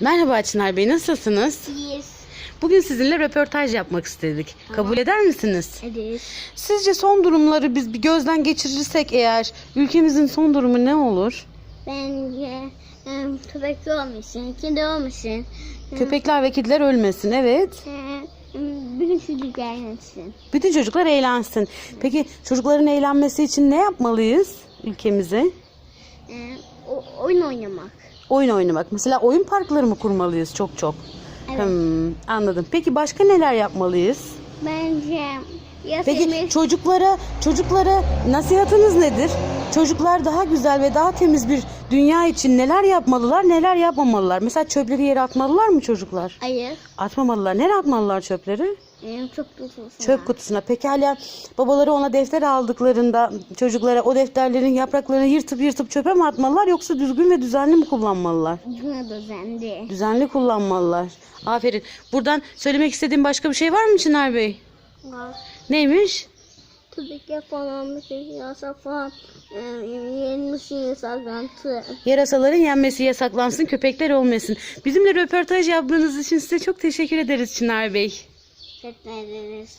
Merhaba Çınar Bey, nasılsınız? Yes. Bugün sizinle röportaj yapmak istedik. Kabul eder misiniz? Evet. Sizce son durumları biz bir gözden geçirirsek eğer ülkemizin son durumu ne olur? Bence köpekli olmasın, kedi olmasın. Köpekler ve kediler ölmesin, evet. Um, bütün çocuklar gelsin. Bütün çocuklar eğlensin. Peki çocukların eğlenmesi için ne yapmalıyız ülkemize? Um, o, oyun. Oyun oynamak. Mesela oyun parkları mı kurmalıyız çok çok? Evet. Hmm, anladım. Peki başka neler yapmalıyız? Bence ya Peki çocuklara çocuklara nasihatınız nedir? Çocuklar daha güzel ve daha temiz bir dünya için neler yapmalılar, neler yapmamalılar? Mesela çöpleri yere atmalılar mı çocuklar? Hayır. Atmamalılar. Nereye atmalılar çöpleri? Çok kutusuna. Çöp kutusuna. Pekala babaları ona defter aldıklarında çocuklara o defterlerin yapraklarını yırtıp yırtıp çöpe mi atmalılar yoksa düzgün ve düzenli mi kullanmalılar? Buna düzendi. Düzenli kullanmalılar. Aferin. Buradan söylemek istediğin başka bir şey var mı Çınar Bey? Neymiş? Köpekler falan şey yasak falan. Um, yenmiş yasaklantı. Yarasaların yenmesi yasaklansın, köpekler olmasın. Bizimle röportaj yaptığınız için size çok teşekkür ederiz Çınar Bey. Teşekkür ederiz.